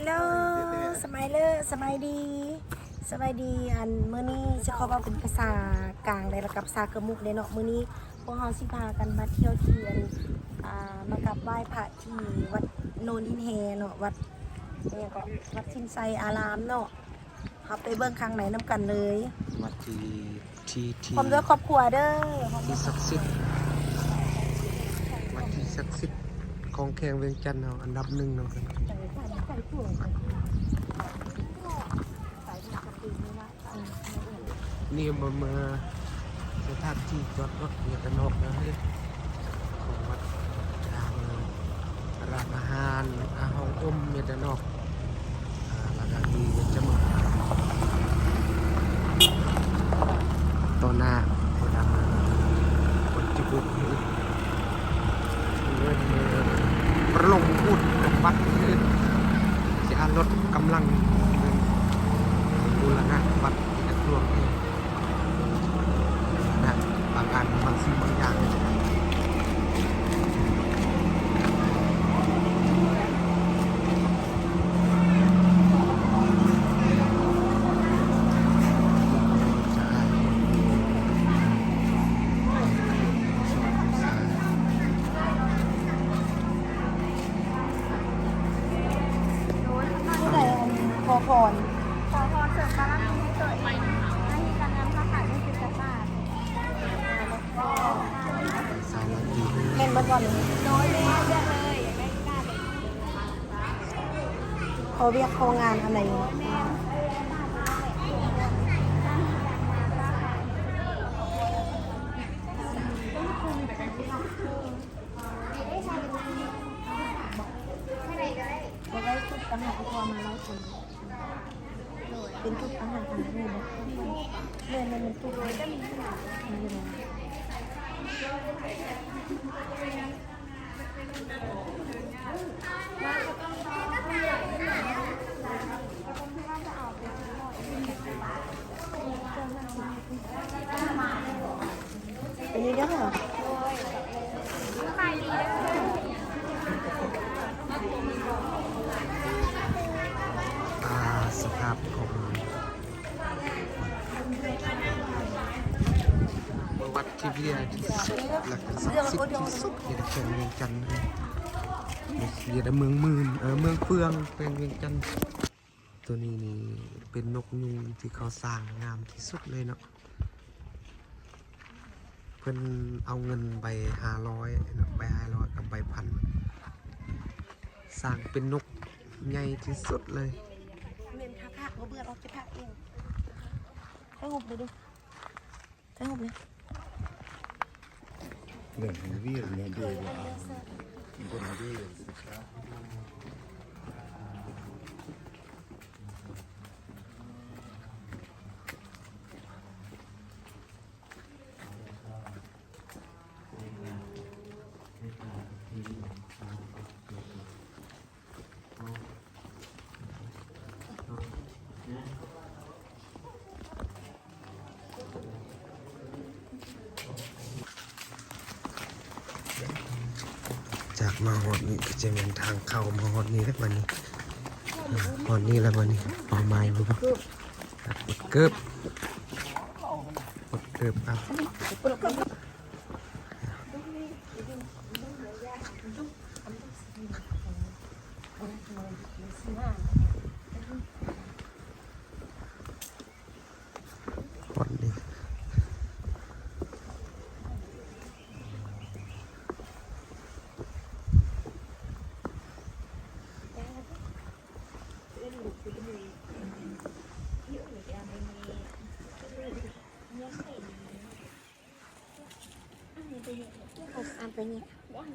ฮัลโหลสมัยเลอสมัยดีสบายดีอันมื้อนี้จะขอว่าเป็นภาษากลางเลยแล้วกับภาษากระมุกเลยเนาะมื้อนี้พวกเราสิพากันมาเที่ยวที่อันอ่ามากับไหว้พระที่วัดโนนทินเฮเนาะวัดเนี่ยก็วัดชินไซอารามเนาะเขาไปเบิ่งข้างไหนน้ำกันเลยวัดที่ที่ที่พร้อมด้วยครอบครัวเด้อพร้อมด้ที่วยศักดิ์สิทธิ์วัดที่ศักดิ์สิทธิ์ของแขงเวียงจันทร์เอาอันดับหนึ่งเนาะ ใส่ใส่ถั่วใส่ใส่ปกตินี่นะอืมนี่มามาสถานที่จอดรถเนี่ยกันนกนะฮ้ยของวัดทางร้านอาหารอาห้องอมเนี่ยกันนกาแล้วก็มีเวชมนต์ต่อหน้าคนดังคนจิบุกเงินเงินประลงพูดกับวัด ลดกำลังบูรณะวัดที่จะร่วมเองนะบางอันบางสิ่งบางอย่าง ผู้ใดอันขอ พร ขอพรเสริมบารมีให้เกิดให้มีการงานค้าขายไม่ติดขัดมากสาวัตถีเล่นเบิดวันนี้โดยเลยเลือกเลยอยากได้กล้าเลยเขาเรียกเขางานอะไรแม่ให้ไหนก็ได้จะได้ทุกอาหารที่ตัวมาร้อยคน เป็นทุกอาหารอาหารเลยนะเล่นมันเป็นทุกเลยก็มีขนาดนี้เลยอันนี้เด้อค่ะขายดีเลย อ่าสภาพของวัด ที่เวียที่สุดและก็ศักดิ์สิทธิ์ที่สุดในแขวงเวียงจันทร์เลยเวียดเมืองหมื่นเออเมืองเฟืองเป็นเวียงจันทร์ตัวนี้นี่เป็นนกยุงที่เขาสร้างงามที่สุดเลยเนาะเพิ่นเอาเงินใบห้าร้อยเนาะใบห้าร้อยกับใบพันสร้างเป็นนกใหญ่ที่สุดเลยเมนทักหักเบื่อเราจะพักเองให้หุบเลยดูให้หุบเลย Bueno, el viernes, el viernes. มาหอดนี้ก็จะเป็นทางเข้ามาหอดนี้แล้ววันนี้อ่าหอดนี้แล้ววันนี้ปอไม้บุบเกิบกดเกิบครับ 好汉不念了不要勉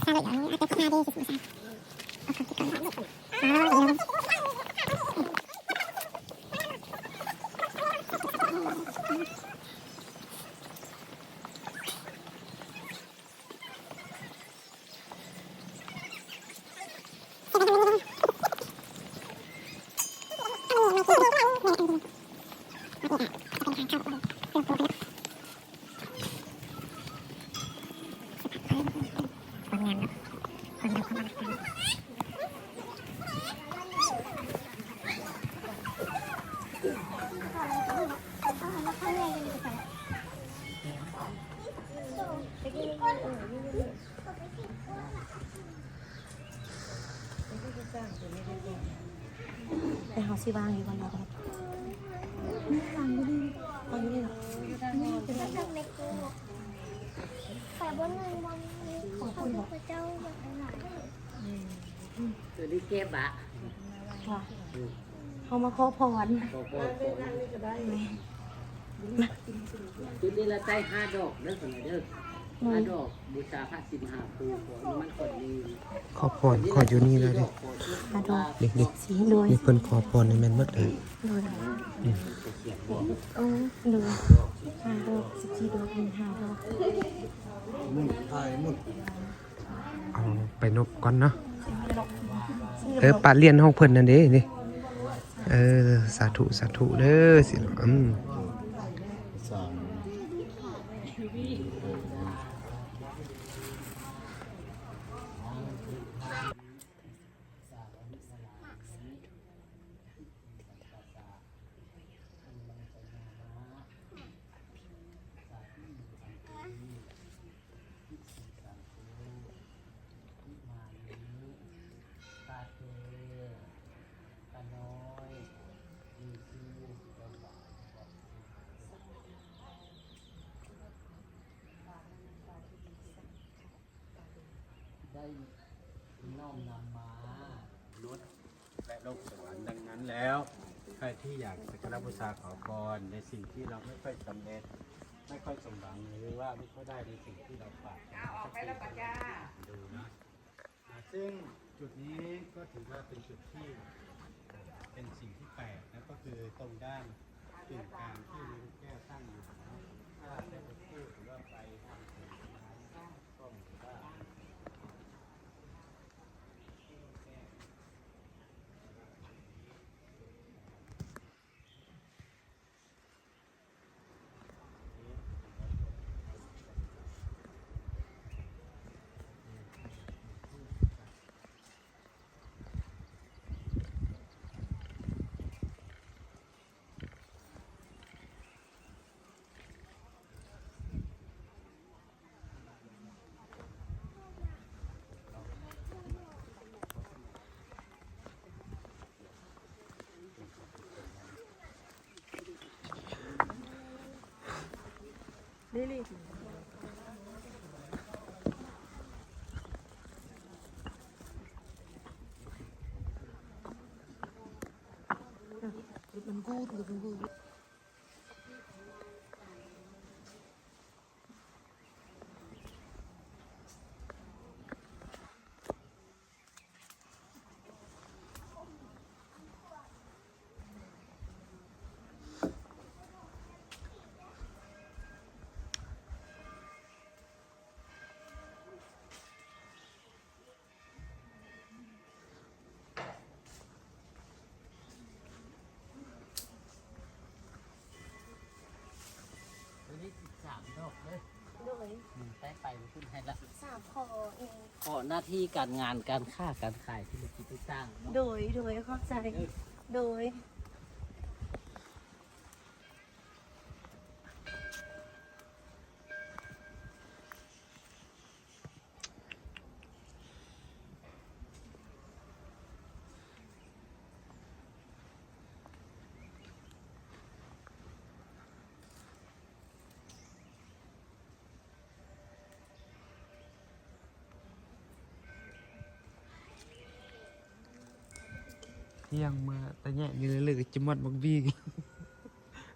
他你看我哔 ไปหาซีวางอยู่ก่อนเดี๋ยวก่อนวางอยู่นี่วางอยู่นี่เหรอแต่บนหนึ่งวันนี้ของพระเจ้าแบบไหนตัวนี้เก็บอะค่ะเขามาขอพรตัวนี้ละได้ห้าดอกเด้อคนละเด้อ ห้าดอกบูชาพระสิมหาภูของมันคนนี้ขอพรขออยู่นี่แล้วดิหาดอกเด็กสีโดยๆนี่เพิ่นขอพรในแม่นหมดเลยโดยเออโดยหาดอกสิบสี่ดอกหนึ่งหาดอกมุดถ่ายมุดเอาไปนบก่อนเนาะเออปาเรียนห้องเพิ่นนั่นเด้นี่เออสาธุสาธุเด้อสิอืม สาม ปาเตปาน้อยมีคือ ได้น้อมนำมามนุษย์และโลกสวรรค์ดังนั้นแล้ว ใครที่อยากสักการะบูชาขอพรในสิ่งที่เราไม่ค่อยสำเร็จ ไม่ค่อยสมหวังหรือว่าไม่ค่อยได้ในสิ่งที่เราปรารถนาสักทีดูนะซึ่งจุดนี้ก็ถือว่าเป็นจุดที่เป็นสิ่งที่แปลกนะก็คือตรงด้านกึ่งกลางที่มีลูกแก้วตั้งอยู่นะถ้าได้พูดหรือว่าไปทำสิ่งนั้นก็เหมือนว่า ตัว นี้สิบสามดอกเลยโดยอืมได้ไปมันขึ้นให้ละสามคอเองขอหน้าที่การงานการค้าการขายที่เราคิดไปสร้างเนาะโดยโดยเข้าใจ โดย เที่ยงมาแตะแยะนี่เลยจมัดบักบี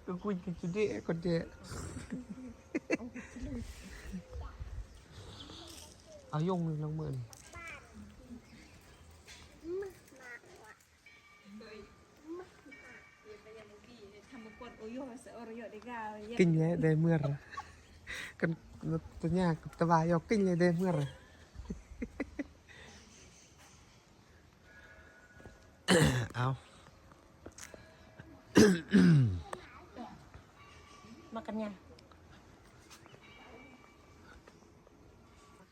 ก็คุยกันจุดเด็กคนเด็ยเอายงเลยลงมือนี่กินเยอะได้เมื่อไรกันตัวยากกับตะวายกกินเลยได้เมื่อไรามากันยัง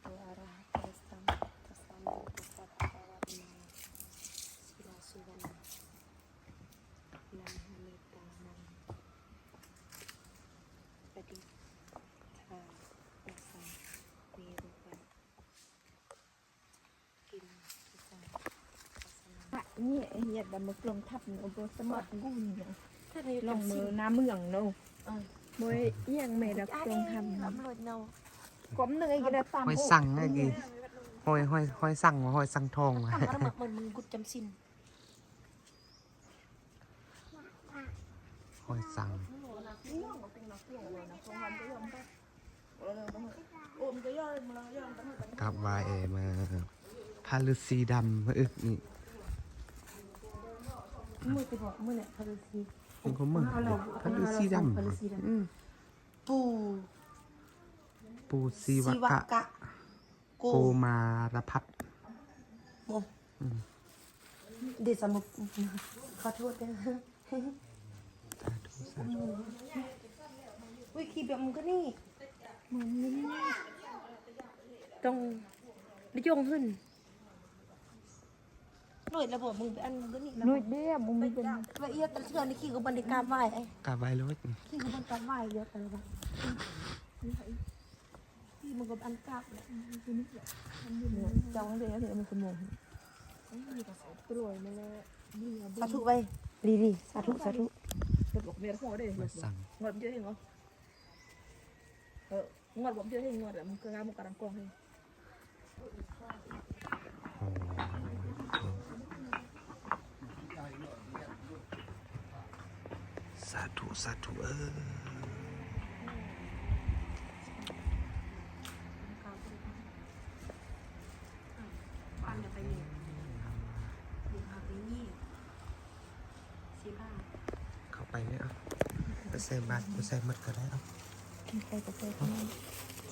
ตัวอะระหะโตสัมมาสัมพุทธัสสะภะคะวะโตอะศิลาสุวรรณนัมหะเมตตานังปฏิทาปัสสะเวรุปันกินทุสังปัสสะ นี่ไอ้เหี้ยดำมึกลงทับหนูบนสมอดกุนเนาะถ้าในลงมือน้ำเมืองเนาะเออมวยเอียงไม่ดับอะลงททำรถเนาำก้มเนยก็ได้ตามห้อยสั่งไงกี่ห้อยห้อยห้อยสั่งว่าห้อยสั่งทองทำกระหมึกเหมือนมึงกุดจำสินห้อยสั่งกับวายเอมาพาลุสีดำมาอึกนี่ มือไปบอกมือเนี่ยพารุสีมันก็มึงพาลุสีดพารุสีดำปูปูซีวกะกะโกมารพัฒน์โมเดชสมุขอโทษนะวิคีแบบมึงก็นี่มันนี่ต้องได้ยงขึ้น หน่วยระบบมึงไปอันมึงก็นี่นุ่ยเดี้ยบุ้มเป็นละเอียดแต่เชื่อนี่ขี้กับบรรยากาศไหวไอ้กาบายรถขี้กับบรรยากาศไหวเยอะไปเลยปะขี้มึงกับอันกลับเนี่ยจังเลยเดี๋ยวมันสมองกล้วยมาแล้วนี่สาธุไปดีดีสาธุสาธุจะบอกเมียหัวเด้ห้อยสั่งงดเยอะเหรอเอองดผมเยอะให้งดอะมันก็งามมันกำลังกองให้ โอ้ สาธุเออบ้านเดี๋ยวไปนี่ดูพาไปนี่สีบ้าเข้าไปเนี่ยเอาไปใส่บาตรไปใส่หมดก็ได้เอาใครก็ใครก็ไม่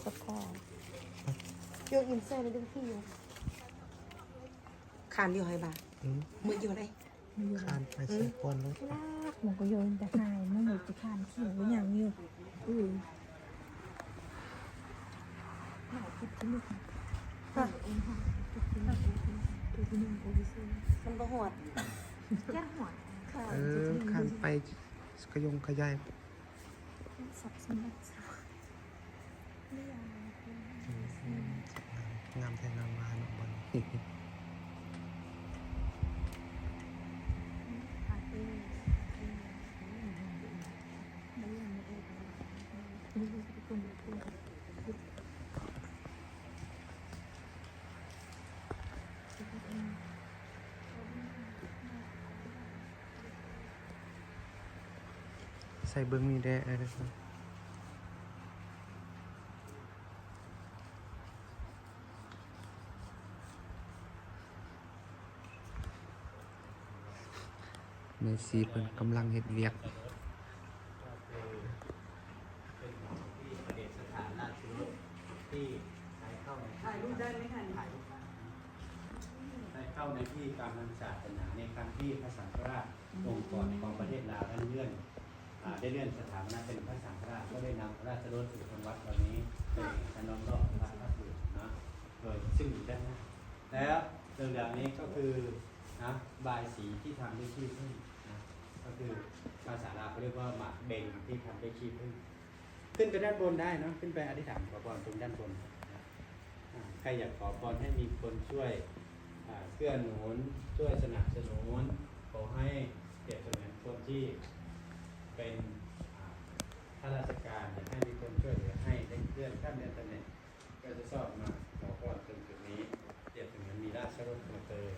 สักข้อโยกอินเซอร์ในดึงที่อยู่ขานอยู่ไฮบาอืมมืออยู่ไหนคานไปใส่ปอนรถลา กมันก็โยนแต่หายมันหมดจะขานขี้หรือย่างนี้อือหาคิดที่หนึ่งค่ะจุดที่นี่ตัวที่นี่โอ้ยซื้อมันประหวดยัดหัวค่ะเออคานไปกระยงขยายสับสนบัติงามแทงงามวานออก ใส่เบิ้งนี่ได้เออเมซี่เพิ่นกำลังเฮ็ดเวียกเป็นที่ประเดชสถานราชรถที่ใช้เข้าในถ่ายรูปได้ไหมคะถ่ายรูปได้เข้าในที่การทางศาสนาในครั้งที่พระสังฆราชองค์กรของประเทศลาวได้เลื่อน ได้เลื่อนสถาปนาเป็นพระสังฆราชก็ได้นำพระราชรถสู่ทางวัดวันนี้เป็นถนนรอบพระพักตร์นะโดยซึ่งอยู่ด้านหน้าแล้วเรื่องราวนี้ก็คือนะบายสีที่ทำด้วยขี้ผึ้งนะก็คือภาษาลาวเขาเรียกว่าหมากเบงที่ทำด้วยขี้ผึ้งขึ้นไปด้านบนได้เนะขึ้นไปอธิษฐานขอพรตรงด้านบนใครอยากขอพรให้มีคนช่วยเกื้อหนุนช่วยสนับสนุนขอให้เปรียบเสมือนคนที่ เป็นอ่าข้าราชการอยากให้มีคนช่วยเหลือให้ได้เลื่อนขั้นเดือนตำแหน่งก็จะชอบมาขอพรตรงจุดนี้เปรียบเสมือนมีราชรถมาเติม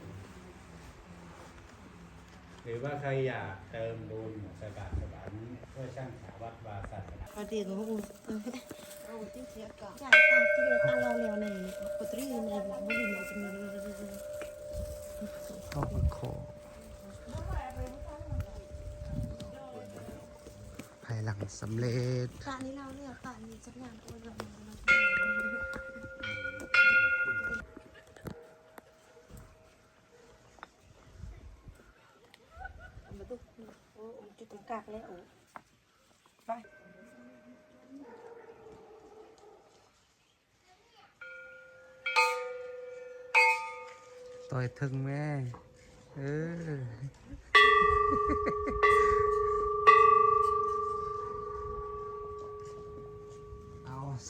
หรือว่าใครอยากเติมบุญใส่บาตรสวรรค์ช่วยสร้างสาวัดวาศาสนาพอดีกับพวกมึงเอาที่เสียก่อนจ่า สำเร็จป่านนี้เราเนี่ยป่านนี้สักอย่างตัวเรามาดูโอ้จุดตรงกางเลโอ้ไปต่อยถึงแม่ เออ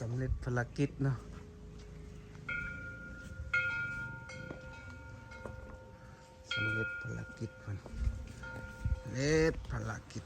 สำเร็จภารกิจเนาะสำเร็จภารกิจมันเล็ดภารกิจ